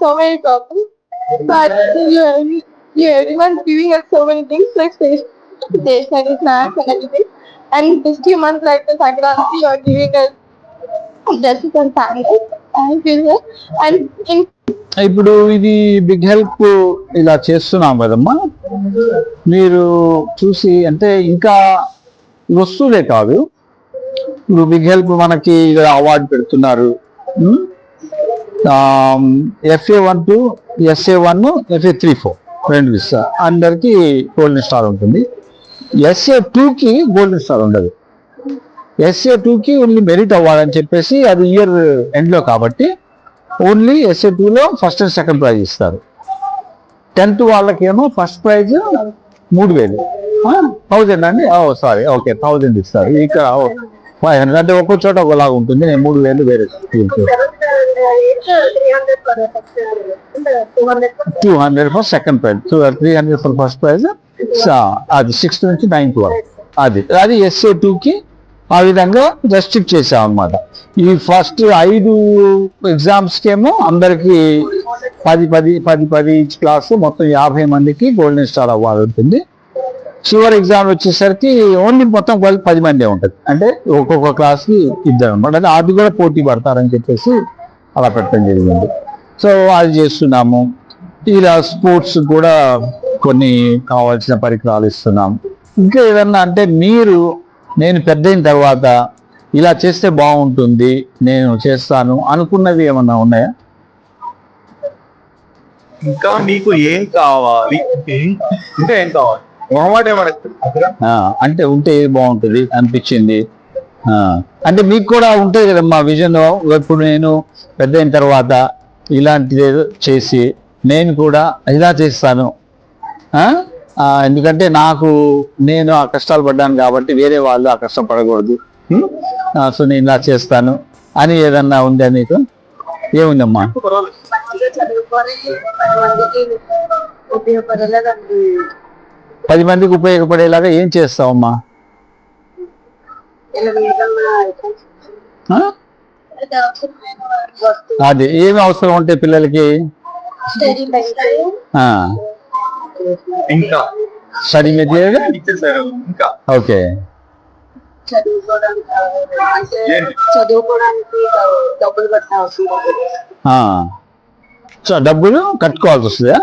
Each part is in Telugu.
so many problems. But you, you everyone's giving us so many things like station, stationery, snacks, and everything. And this few months like the Sankranti, you are giving us dresses and sandals. I feel that. And in ఇప్పుడు ఇది బిగ్ హెల్ప్ ఇలా చేస్తున్నాం కదమ్మా మీరు చూసి అంటే ఇంకా వస్తువులే కాదు ఇప్పుడు బిగ్ హెల్ప్ మనకి అవార్డు పెడుతున్నారు FA one two SA one FA three four రెండు ఇస్తా అందరికి గోల్డెన్ స్టార్ ఉంటుంది. ఎస్ఏ టూకి గోల్డెన్ స్టార్ ఉండదు. ఎస్ఏ టూకి ఓన్లీ మెరిట్ అవ్వాలని చెప్పేసి అది ఇయర్ ఎండ్లో కాబట్టి ఓన్లీ ఎస్ఏ టూలో ఫస్ట్ అండ్ సెకండ్ ప్రైజ్ ఇస్తారు. టెన్త్ వాళ్ళకేమో ఫస్ట్ ప్రైజ్ మూడు వేలు. థౌజండ్ అండి? ఓ సారీ ఓకే థౌజండ్ ఇస్తారు. ఇక్కడ ఫైవ్ హండ్రెడ్ అంటే ఒక్కో చోట ఒకలాగా ఉంటుంది. నేను మూడు వేలు వేరే two hundred for second prize two three hundred for first prize అది సిక్స్త్ నుంచి నైన్త్ వరకు. అది. అది ఎస్ఏ టూకి ఆ విధంగా రెస్ట్రిక్ట్ చేసాం అనమాట ఈ ఫస్ట్ ఐదు ఎగ్జామ్స్కి ఏమో అందరికి పది పది పది పది ఈచ్ క్లాస్ మొత్తం యాభై మందికి గోల్డెన్ స్టార్ అవ్వాలి ఉంటుంది. చివరి ఎగ్జామ్ వచ్చేసరికి ఓన్లీ మొత్తం పది మందే ఉంటుంది. అంటే ఒక్కొక్క క్లాస్కి ఇద్దరు అనమాట. అంటే అది కూడా పోటీ పడతారని చెప్పేసి అలా పెట్టడం జరిగింది. సో అది చేస్తున్నాము. ఇలా స్పోర్ట్స్ కూడా కొన్ని కావాల్సిన పరికరాలు ఇస్తున్నాం ఇంకా ఏదన్నా అంటే మీరు నేను పెద్ద అయిన తర్వాత ఇలా చేస్తే బాగుంటుంది నేను చేస్తాను అనుకున్నవి ఏమన్నా ఉన్నాయా? ఇంకా నీకు ఏం కావాలి? ఇంకా ఏం కావాలి? మొహమాట ఏమన్నా ఆ, అంటే ఉంటే ఏది బాగుంటుంది అనిపించింది. అంటే మీకు కూడా ఉంటుంది కదా మా విజన్ ఇప్పుడు నేను పెద్ద అయిన తర్వాత ఇలాంటిది చేసి నేను కూడా ఇలా చేస్తాను. ఎందుకంటే నాకు నేను ఆ కష్టాలు పడ్డాను కాబట్టి వేరే వాళ్ళు ఆ కష్టం పడకూడదు. సో నేను ఇలా చేస్తాను. అని ఏదన్నా ఉందా నీకు ఏముందమ్మా? పది మందికి పది మందికి ఉపయోగపడేలాగా ఏం చేస్తావమ్మా ఇలా విధంగా ఆ? వస్తువు అది ఏమి అవసరం ఉంటాయి పిల్లలకి? Study material okay. చదువుకోవడానికి అంటే ఏంటి? చదువుకోవడానికి డబ్బులు కట్టుకోవాల్సి వస్తుందా?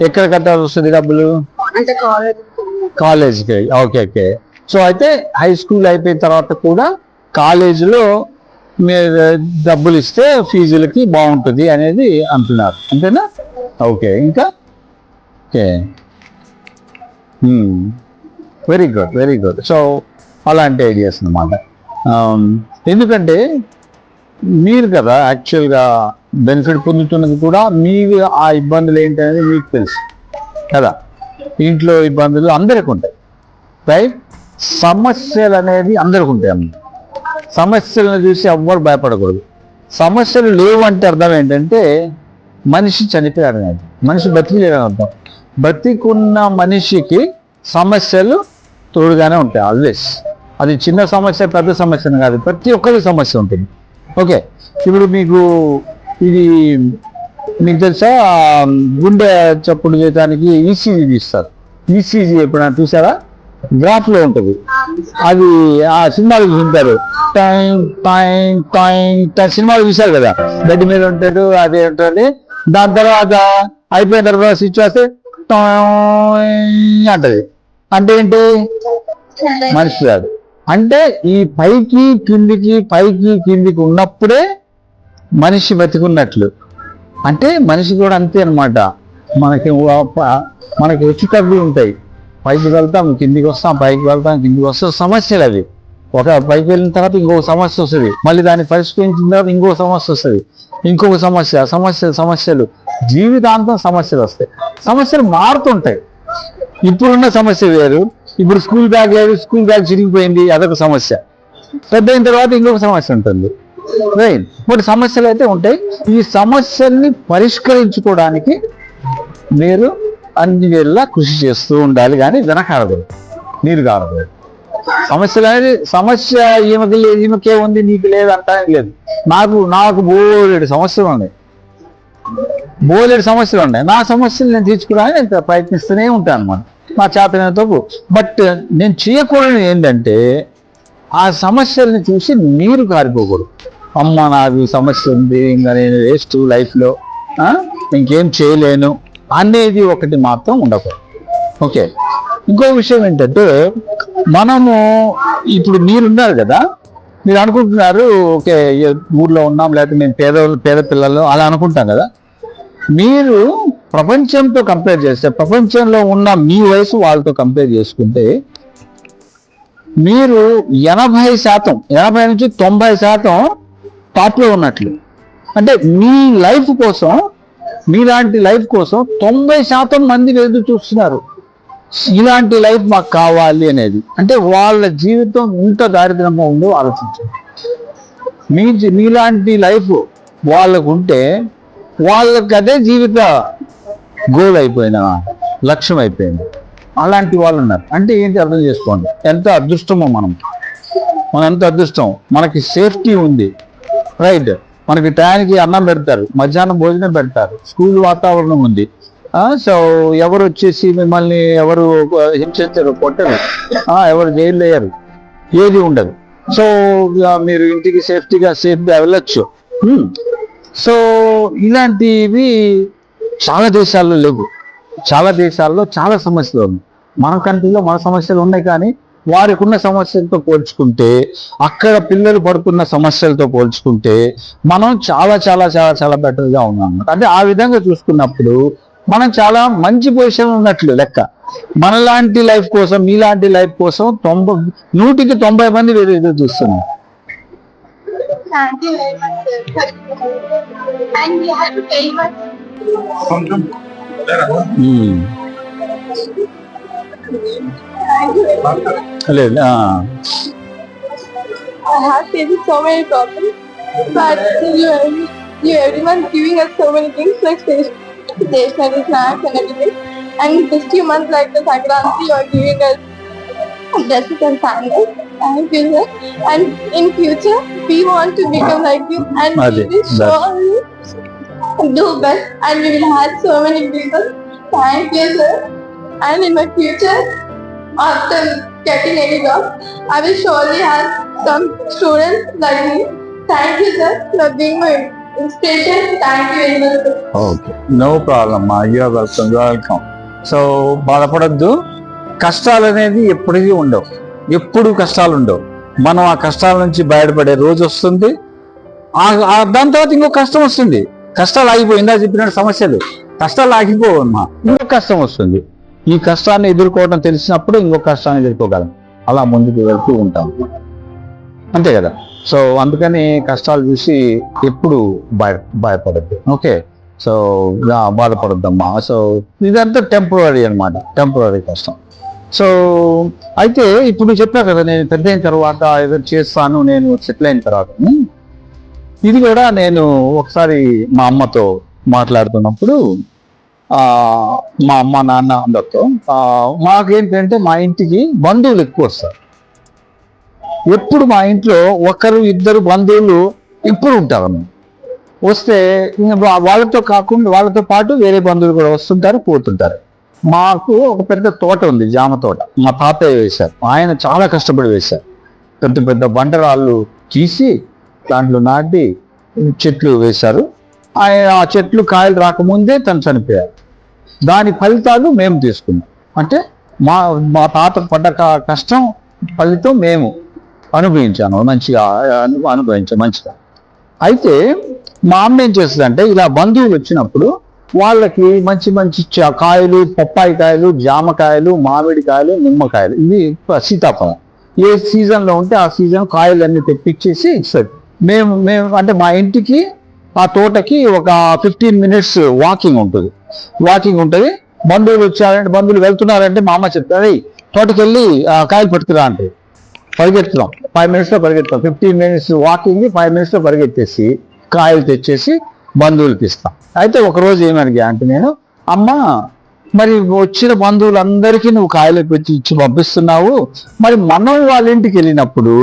ఎక్కడ కట్టాల్సి వస్తుంది డబ్బులు? అంటే కాలేజ్ కాలేజీకి. Okay okay. సో అయితే హై స్కూల్ అయిపోయిన తర్వాత కూడా కాలేజీలో మీరు డబ్బులు ఇస్తే ఫీజులకి బాగుంటుంది అనేది అంటున్నారు. అంతేనా? ఓకే ఇంకా? Okay. Very good very good so అలాంటి ఐడియాస్ అనమాట um, ఎందుకంటే మీరు కదా యాక్చువల్గా బెనిఫిట్ పొందుతున్నది కూడా మీరు ఆ ఇబ్బందులు ఏంటి అనేది మీకు తెలుసు. కదా? ఇంట్లో ఇబ్బందులు అందరికి ఉంటాయి రైట్ సమస్యలు అనేది అందరికి ఉంటాయి సమస్యలను చూసి ఎవ్వరు భయపడకూడదు. సమస్యలు లేవు అంటే అర్థం ఏంటంటే మనిషి చనిపోయాడు అనేది. మనిషి బతికిలేడని అర్థం. బతికున్న మనిషికి సమస్యలు తోడుగానే ఉంటాయి ఆల్వేస్ అది చిన్న సమస్య పెద్ద సమస్య కాదు. ప్రతి ఒక్కరి సమస్య ఉంటుంది. ఓకే. ఇప్పుడు మీకు ఇది మీకు తెలుసా గుండె చప్పుడు చేయడానికి ఈసీజీ తీస్తారు. ఈసీజీ ఎప్పుడైనా చూసారా? గ్రాఫ్లో ఉంటుంది. అది ఆ సినిమాలు చూసుంటారు. టైం టైం టైం టైం సినిమాలు చూశారు కదా. గడ్డి మీద ఉంటాడు అదే ఉంటుంది. దాని తర్వాత అయిపోయిన తర్వాత స్విచ్ వస్తే టైం అంటది. అంటే ఏంటి? మనిషి కాదు. అంటే ఈ పైకి కిందికి పైకి కిందికి ఉన్నప్పుడే మనిషి బతికున్నట్లు. అంటే మనిషి కూడా అంతే అనమాట మనకి మనకి హెచ్చు తగ్గులు ఉంటాయి. పైకి వెళ్తాం కిందికి వస్తాం పైకి వెళ్తాం కిందికి వస్తాం. సమస్యలు అవి ఒక పైకి వెళ్ళిన తర్వాత ఇంకొక సమస్య వస్తుంది. మళ్ళీ దాన్ని పరిష్కరించిన తర్వాత ఇంకో సమస్య వస్తుంది. ఇంకొక సమస్య సమస్యలు సమస్యలు జీవితాంతం సమస్యలు వస్తాయి. సమస్యలు మారుతుంటాయి. ఇప్పుడున్న సమస్య వేరు. ఇప్పుడు స్కూల్ బ్యాగ్ లేదు స్కూల్ బ్యాగ్ చిరిగిపోయింది అదొక సమస్య. పెద్ద అయిన తర్వాత ఇంకొక సమస్య ఉంటుంది. రైట్ సమస్యలు అయితే ఉంటాయి. ఈ సమస్యల్ని పరిష్కరించుకోవడానికి మీరు అన్ని వేళ కృషి చేస్తూ ఉండాలి కానీ వినకారదు నీరు కారదు. సమస్యలు సమస్య ఈమెకి లేదు ఈమెకే ఉంది నీకు లేదు అంటానికి లేదు. నాకు నాకు బోలేడు సమస్యలు ఉన్నాయి. బోలేడు సమస్యలు ఉన్నాయి. నా సమస్యలు నేను తీర్చుకోవడానికి నేను ప్రయత్నిస్తూనే ఉంటాను అనమాట నా చేతనంతో బట్ నేను చేయకూడదు ఏంటంటే ఆ సమస్యల్ని చూసి నీరు కారిపోకూడదు. అమ్మ నాకు సమస్య ఉంది ఇంకా నేను వేస్ట్ లైఫ్లో ఇంకేం చేయలేను. అనేది ఒకటి మాత్రం ఉండకూడదు. ఓకే. ఇంకో విషయం ఏంటంటే మనము ఇప్పుడు మీరున్నారు కదా మీరు అనుకుంటున్నారు ఓకే ఊర్లో ఉన్నాం లేకపోతే మేము పేద పేద పిల్లలు అలా అనుకుంటాం కదా. మీరు ప్రపంచంతో కంపేర్ చేస్తే ప్రపంచంలో ఉన్న మీ వయసు వాళ్ళతో కంపేర్ చేసుకుంటే మీరు ఎనభై శాతం ఎనభై నుంచి తొంభై శాతం టాప్లో ఉన్నట్లు. అంటే మీ లైఫ్ కోసం మీలాంటి లైఫ్ కోసం తొంభై శాతం మంది ఎదురు చూస్తున్నారు. ఇలాంటి లైఫ్ మాకు కావాలి అనేది. అంటే వాళ్ళ జీవితం ఇంత దారిద్రంగా ఉందో ఆలోచించండి. మీ మీలాంటి లైఫ్ వాళ్ళకు ఉంటే వాళ్ళకి అదే జీవిత గోల్ అయిపోయిన లక్ష్యం అయిపోయింది అలాంటి వాళ్ళు ఉన్నారు అంటే ఏంటి అర్థం చేసుకోండి. ఎంత అదృష్టమో మనం. మనం ఎంత అదృష్టం. మనకి సేఫ్టీ ఉంది. రైట్? మనకి టయానికి అన్నం పెడతారు మధ్యాహ్నం భోజనం పెడతారు స్కూల్ వాతావరణం ఉంది. సో ఎవరు వచ్చేసి మిమ్మల్ని ఎవరు హింసించరు కొట్టరు. ఎవరు జైలు వేయరు ఏది ఉండదు. సో మీరు ఇంటికి సేఫ్టీగా సేఫ్గా వెళ్ళొచ్చు. సో ఇలాంటివి చాలా దేశాల్లో లేవు. చాలా దేశాల్లో చాలా సమస్యలు ఉన్నాయి. మన కంట్రీలో మన సమస్యలు ఉన్నాయి కానీ వారికి ఉన్న సమస్యలతో పోల్చుకుంటే అక్కడ పిల్లలు పడుతున్న సమస్యలతో పోల్చుకుంటే మనం చాలా చాలా చాలా చాలా బెటర్గా ఉన్నాం అంటే ఆ విధంగా చూసుకున్నప్పుడు మనం చాలా మంచి పొజిషన్ ఉన్నట్లు లెక్క. మనలాంటి లైఫ్ కోసం మీలాంటి లైఫ్ కోసం తొంభై నూటికి తొంభై మంది వేరే ఎదురు చూస్తున్నారు Thank Hello. Uh. I have faced so many problems, but you you everyone giving us so many things like stationery, snacks, and everything. And this few months like the Sankranti, you are giving us dresses and sandals. Thank you, sir. And in future, we want to become like you, and we will surely do best, and we will have so many people. Thank you, sir. And in my future, after getting any job, I will surely have some students like me. Thank you, sir, for being my inspiration. Thank you very much. sir. you are welcome you are welcome. So బాధపడద్దు. కష్టాలు అనేది ఎప్పటికీ ఉండవు. ఎప్పుడు కష్టాలు ఉండవు. మనం ఆ కష్టాల నుంచి బయటపడే రోజు వస్తుంది. దాని తర్వాత ఇంకో కష్టం వస్తుంది. కష్టాలు ఆగిపోయిందా చెప్పినట్టు సమస్యలు కష్టాలు ఆగిపోవమ్మా ఇంకో కష్టం వస్తుంది. ఈ కష్టాన్ని ఎదుర్కోవడం తెలిసినప్పుడు ఇంకో కష్టాన్ని ఎదుర్కోగలం. అలా ముందుకు వెళ్తూ ఉంటాం. అంతే కదా? సో అందుకని కష్టాలు చూసి ఎప్పుడు భయ భయపడద్దు. ఓకే? సో బాధపడద్దమ్మా. సో ఇదంతా టెంపరీ అనమాట టెంపరీ కష్టం. సో అయితే ఇప్పుడు చెప్పా కదా నేను పెద్ద అయిన తర్వాత ఏదో చేస్తాను నేను సెటిల్ అయిన తర్వాత. ఇది కూడా నేను ఒకసారి మా అమ్మతో మాట్లాడుతున్నప్పుడు మా అమ్మ నాన్న అందరితో. మాకేంటంటే మా ఇంటికి బంధువులు ఎక్కువ వస్తారు. ఎప్పుడు మా ఇంట్లో ఒకరు ఇద్దరు బంధువులు ఇప్పుడు ఉంటారు వస్తే వాళ్ళతో కాకుండా వాళ్ళతో పాటు వేరే బంధువులు కూడా వస్తుంటారు పోతుంటారు. మాకు ఒక పెద్ద తోట ఉంది జామ తోట. మా తాతయ్య వేశారు. ఆయన చాలా కష్టపడి వేశారు. పెద్ద పెద్ద బండరాళ్ళు తీసి దాంట్లో నాటి చెట్లు వేశారు. ఆయన ఆ చెట్లు కాయలు రాకముందే తను చనిపోయారు దాని ఫలితాలు మేము తీసుకున్నాం. అంటే మా మా తాత పడ్డ కష్టం ఫలితం మేము అనుభవించాను మంచిగా అనుభవించాం మంచిగా. అయితే మా అమ్మ ఏం చేస్తుందంటే ఇలా బంధువులు వచ్చినప్పుడు వాళ్ళకి మంచి మంచి కాయలు పప్పాయి కాయలు జామకాయలు మామిడికాయలు నిమ్మకాయలు. ఇవి సీతాఫలం. ఏ సీజన్లో ఉంటే ఆ సీజన్ కాయలన్నీ తెప్పించేసి ఇస్తారు. మేము మేము అంటే మా ఇంటికి ఆ తోటకి ఒక ఫిఫ్టీన్ మినిట్స్ వాకింగ్ ఉంటుంది. వాకింగ్ ఉంటుంది. బంధువులు వచ్చారంటే బంధువులు వెళ్తున్నారంటే మా అమ్మ చెప్తారు "ఏయ్, తోటకి వెళ్ళి ఆ, కాయలు పట్టుకురా అంటే. పరిగెత్తుతాం. ఫైవ్ మినిట్స్లో పరిగెత్తాం ఫిఫ్టీన్ మినిట్స్ వాకింగ్ ఫైవ్ మినిట్స్లో పరిగెత్తేసి కాయలు తెచ్చేసి బంధువులకి ఇస్తాం అయితే ఒక రోజు ఏమడిగా అంటే నేను అమ్మ మరి వచ్చిన బంధువులందరికీ నువ్వు కాయలు పెట్టి ఇచ్చి పంపిస్తున్నావు. మరి మనం వాళ్ళ ఇంటికి వెళ్ళినప్పుడు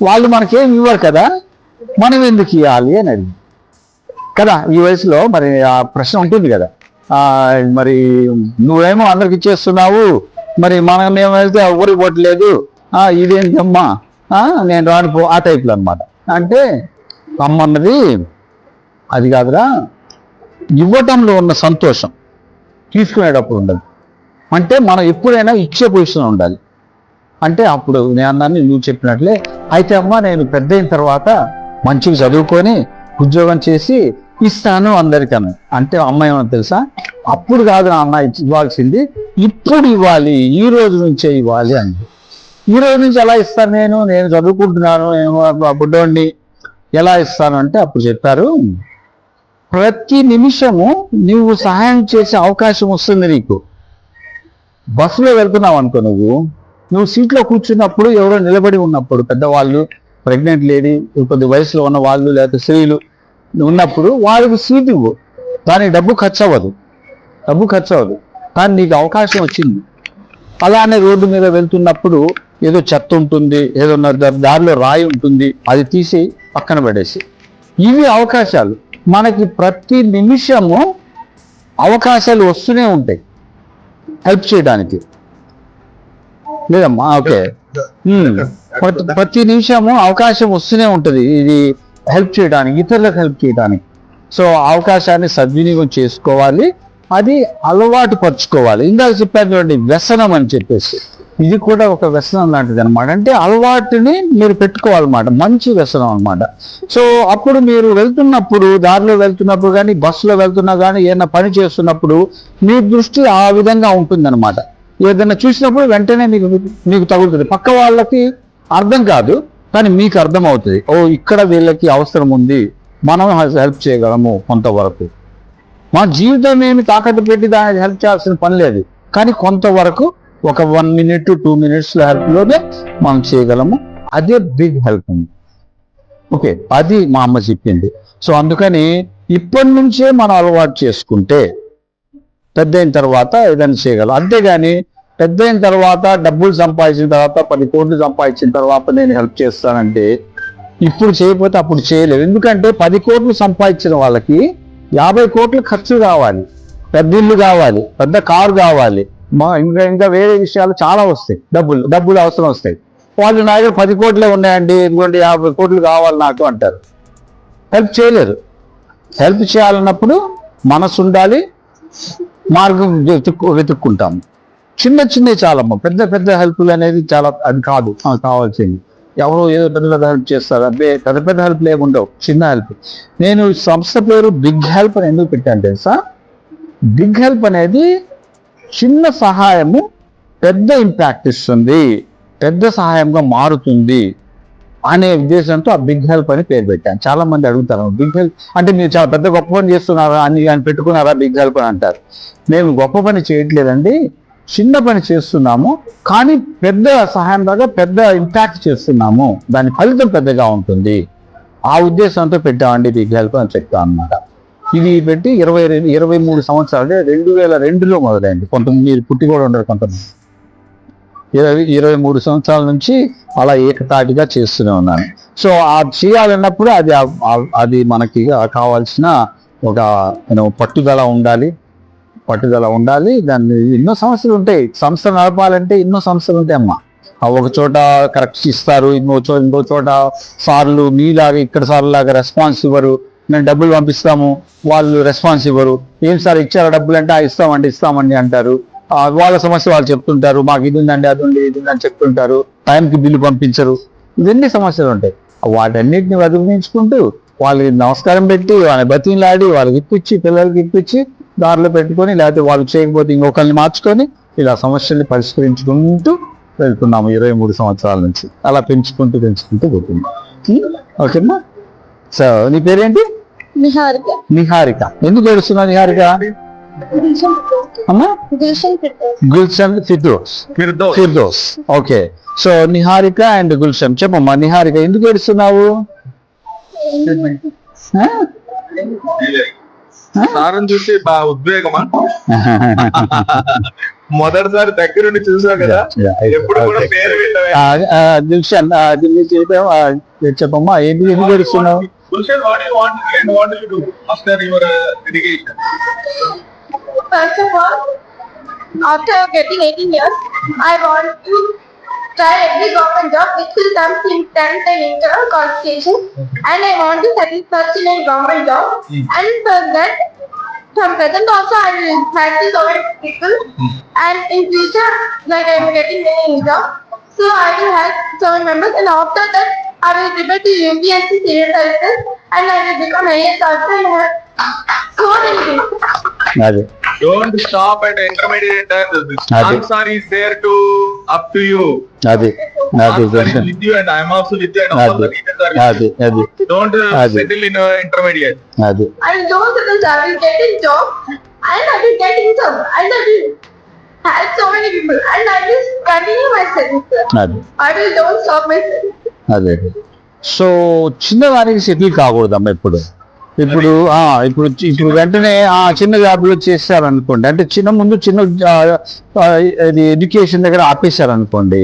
వాళ్ళు మనకేం ఇవ్వరు కదా? మనం ఎందుకు ఇవ్వాలి అని అడిగి కదా ఈ వయసులో మరి ఆ ప్రశ్న ఉంటుంది కదా. మరి నువ్వేమో అందరికి ఇచ్చేస్తున్నావు మరి మనం ఏమైతే వెళ్తే పోవట్లేదు ఆ ఇదేంటమ్మా నేను రాను పో ఆ టైప్లో అనమాట అంటే అమ్మ అన్నది అది కాదురా ఇవ్వటంలో ఉన్న సంతోషం తీసుకునేటప్పుడు ఉండదు అంటే మనం ఎప్పుడైనా ఇచ్చే పొజిషన్ ఉండాలి. అంటే అప్పుడు నేను అన్నాన్ని నువ్వు చెప్పినట్లే అయితే అమ్మ నేను పెద్ద అయిన తర్వాత మంచిగా చదువుకొని ఉద్యోగం చేసి ఇస్తాను అందరికన్నా. అంటే అమ్మాయి ఏమన్నా తెలుసా? అప్పుడు కాదు నాన్న ఇచ్చి- ఇవ్వాల్సింది ఇప్పుడు ఇవ్వాలి ఈ రోజు నుంచే ఇవ్వాలి అని. ఈ రోజు నుంచి ఎలా ఇస్తాను నేను? నేను చదువుకుంటున్నాను నేను బుడ్డోడిని ఎలా ఇస్తాను అంటే అప్పుడు చెప్పారు ప్రతి నిమిషము నువ్వు సహాయం చేసే అవకాశం వస్తుంది నీకు. బస్సులో వెళ్తున్నావు అనుకో నువ్వు. నువ్వు సీట్లో కూర్చున్నప్పుడు ఎవరో నిలబడి ఉన్నప్పుడు పెద్దవాళ్ళు ప్రెగ్నెంట్ లేడీ కొద్ది వయసులో ఉన్న వాళ్ళు లేకపోతే స్త్రీలు ఉన్నప్పుడు వాళ్ళకి సీట్ ఇవ్వు. దానికి డబ్బు ఖర్చు అవ్వదు. డబ్బు ఖర్చు అవ్వదు. కానీ నీకు అవకాశం వచ్చింది. అలానే రోడ్డు మీద వెళ్తున్నప్పుడు ఏదో చెత్త ఉంటుంది ఏదో దారిలో రాయి ఉంటుంది అది తీసి పక్కన పడేసి. ఇవి అవకాశాలు. మనకి ప్రతి నిమిషము అవకాశాలు వస్తూనే ఉంటాయి. హెల్ప్ చేయడానికి. లేదమ్మా ఓకే. ప్రతి- నిమిషము అవకాశం వస్తూనే ఉంటుంది. ఇది హెల్ప్ చేయడానికి ఇతరులకు హెల్ప్ చేయడానికి. సో అవకాశాన్ని సద్వినియోగం చేసుకోవాలి. అది అలవాటు పరుచుకోవాలి. ఇందాక చెప్పాను చూడండి వ్యసనం అని చెప్పేసి. ఇది కూడా ఒక వ్యసనం లాంటిది అనమాట అంటే అలవాటుని మీరు పెట్టుకోవాలన్నమాట. మంచి వ్యసనం అనమాట సో అప్పుడు మీరు వెళ్తున్నప్పుడు దారిలో వెళ్తున్నప్పుడు కానీ బస్సులో వెళ్తున్నా కానీ ఏదైనా పని చేస్తున్నప్పుడు మీ దృష్టి ఆ విధంగా ఉంటుందన్నమాట. ఏదైనా చూసినప్పుడు వెంటనే మీకు మీకు తగులుతుంది. పక్క వాళ్ళకి అర్థం కాదు కానీ మీకు అర్థం అవుతుంది ఓ ఇక్కడ వీళ్ళకి అవసరం ఉంది. మనం హెల్ప్ చేయగలము కొంతవరకు. మా జీవితం ఏమి తాకట్టు పెట్టి దాన్ని హెల్ప్ చేయాల్సిన పని లేదు. కానీ కొంతవరకు ఒక వన్ మినిట్ టూ మినిట్స్లో హెల్ప్లోనే మనం చేయగలము. అదే బిగ్ హెల్ప్ ఉంది ఓకే అది మా అమ్మ చెప్పింది. సో అందుకని ఇప్పటి నుంచే మనం అలవాటు చేసుకుంటే పెద్ద అయిన తర్వాత ఏదైనా చేయగలం. అంతేగాని పెద్ద అయిన తర్వాత డబ్బులు సంపాదించిన తర్వాత పది కోట్లు సంపాదించిన తర్వాత నేను హెల్ప్ చేస్తానంటే ఇప్పుడు చేయకపోతే అప్పుడు చేయలేవు ఎందుకంటే పది కోట్లు సంపాదించిన వాళ్ళకి యాభై కోట్లు ఖర్చు కావాలి. పెద్ద ఇల్లు కావాలి పెద్ద కారు కావాలి. మా ఇంకా ఇంకా వేరే విషయాలు చాలా వస్తాయి. డబ్బులు డబ్బులు అవసరం వస్తాయి. వాళ్ళు నా దగ్గర పది కోట్లే ఉన్నాయండి ఇంకోటి యాభై కోట్లు కావాలి నాకు అంటారు. హెల్ప్ చేయలేరు. హెల్ప్ చేయాలన్నప్పుడు మనసు ఉండాలి మార్గం వెతుక్కు వెతుక్కుంటాము. చిన్న చిన్నవి చాలమ్మ పెద్ద పెద్ద హెల్ప్లు అనేది చాలా అది కాదు కావాల్సింది. ఎవరో ఏదో పెద్ద పెద్ద హెల్ప్ చేస్తారు అబ్బే పెద్ద పెద్ద హెల్ప్లు ఏమి ఉండవు చిన్న హెల్ప్ నేను సంస్థ పేరు బిగ్ హెల్ప్ అని ఎందుకు పెట్టాను తెలుసా? బిగ్ హెల్ప్ అనేది చిన్న సహాయము పెద్ద ఇంపాక్ట్ ఇస్తుంది పెద్ద సహాయంగా మారుతుంది అనే ఉద్దేశంతో ఆ బిగ్ హెల్ప్ అని పేరు పెట్టాను. చాలా మంది అడుగుతారు బిగ్ హెల్ప్ అంటే మీరు చాలా పెద్ద గొప్ప పని చేస్తున్నారా అని అని పెట్టుకున్నారా బిగ్ హెల్ప్ అని అంటారు. మేము గొప్ప పని చేయట్లేదండి చిన్న పని చేస్తున్నాము కానీ పెద్ద సహాయం దాకా పెద్ద ఇంపాక్ట్ చేస్తున్నాము. దాని ఫలితం పెద్దగా ఉంటుంది. ఆ ఉద్దేశంతో పెట్టామండి బిగ్ హెల్ప్ అని చెప్తా అన్నమాట. ఇది పెట్టి ఇరవై రెండు ఇరవై మూడు సంవత్సరాలు రెండు వేల రెండులో మొదలైంది. కొంతమంది మీరు పుట్టి కూడా ఉండరు కొంతమంది. ఇరవై ఇరవై మూడు సంవత్సరాల నుంచి అలా ఏకతాటిగా చేస్తూనే ఉన్నాను. సో ఆ చేయాలన్నప్పుడు అది అది మనకి కావాల్సిన ఒక పట్టుదల ఉండాలి. పట్టుదల ఉండాలి దాన్ని ఎన్నో సమస్యలు ఉంటాయి. సంస్థ నడపాలంటే ఎన్నో సమస్యలు ఉంటాయి అమ్మా. ఆ ఒక చోట కరెక్ట్ ఇస్తారు ఇంకో చోట ఇంకో చోట సార్లు మీలాగా ఇక్కడ సార్లు లాగా రెస్పాన్స్ ఇవ్వరు. మేము డబ్బులు పంపిస్తాము వాళ్ళు రెస్పాన్స్ ఇవ్వరు. ఏం సార్ ఇచ్చారా డబ్బులు అంటే ఇస్తామండి ఇస్తామండి అంటారు. వాళ్ళ సమస్య వాళ్ళు చెప్తుంటారు మాకు ఇది ఉందండి అది ఉంది ఇది ఉందని చెప్తుంటారు. టైంకి బిల్లు పంపించరు. ఇవన్నీ సమస్యలు ఉంటాయి. వాటన్నిటిని అధిగమించుకుంటూ వాళ్ళకి నమస్కారం పెట్టి వాళ్ళని బతిలాడి వాళ్ళకి ఇప్పించి పిల్లలకి ఇప్పించి దారిలో పెట్టుకొని లేకపోతే వాళ్ళు చేయకపోతే ఇంకొకరిని మార్చుకొని ఇలా సమస్యల్ని పరిష్కరించుకుంటూ వెళ్తున్నాము ఇరవై మూడు సంవత్సరాల నుంచి. అలా పెంచుకుంటూ పెంచుకుంటూ పోతున్నాం. ఓకేమ్మా సో నీ పేరేంటి? నిహారిక. నిహారిక. ఎందుకు ఏడుస్తున్నావు నిహారిక? గుల్షన్ అమ్మా Firdaus. Firdaus. Okay. So Niharika and Gulshan. చెప్పమ్మా నిహారిక ఎందుకు ఏడుస్తున్నావు? సారం చూసి బా ఉద్వేగమా? మొదటిసారి దగ్గర నుండి చూసావు కదా ఎప్పుడు కూడా పేరు వింటావు దిల్షన్ దిల్లీ చెప్పామా చెప్పమ్మా ఏంటి what what you your 18 years I want to try every government job which will come in 10th and qualification. And I want to settle first in a government job. Hmm. And for that from present also I will practice over people. Hmm. And in future like I am getting any job. So I will help seven members. And after that I will prepare to UPSC civil services and I will become AS also and have so many things. అది Don't stop at intermediate. uh, The Adi. answer is there to up to you. అది you and I am also with you and all the అది అది uh, settle in uh, intermediate. అది I know that I will get a job and I will get income and I will help so many people and I will continue my studies. sir. అది I will don't stop my studies. అదే సో చిన్నదానికి సెటిల్ కాకూడదమ్మా ఇప్పుడు ఇప్పుడు ఆ, ఇప్పుడు ఇప్పుడు వెంటనే ఆ చిన్న జాబ్లో చేశారనుకోండి అంటే చిన్న ముందు చిన్న ఇది ఎడ్యుకేషన్ దగ్గర ఆపేశారనుకోండి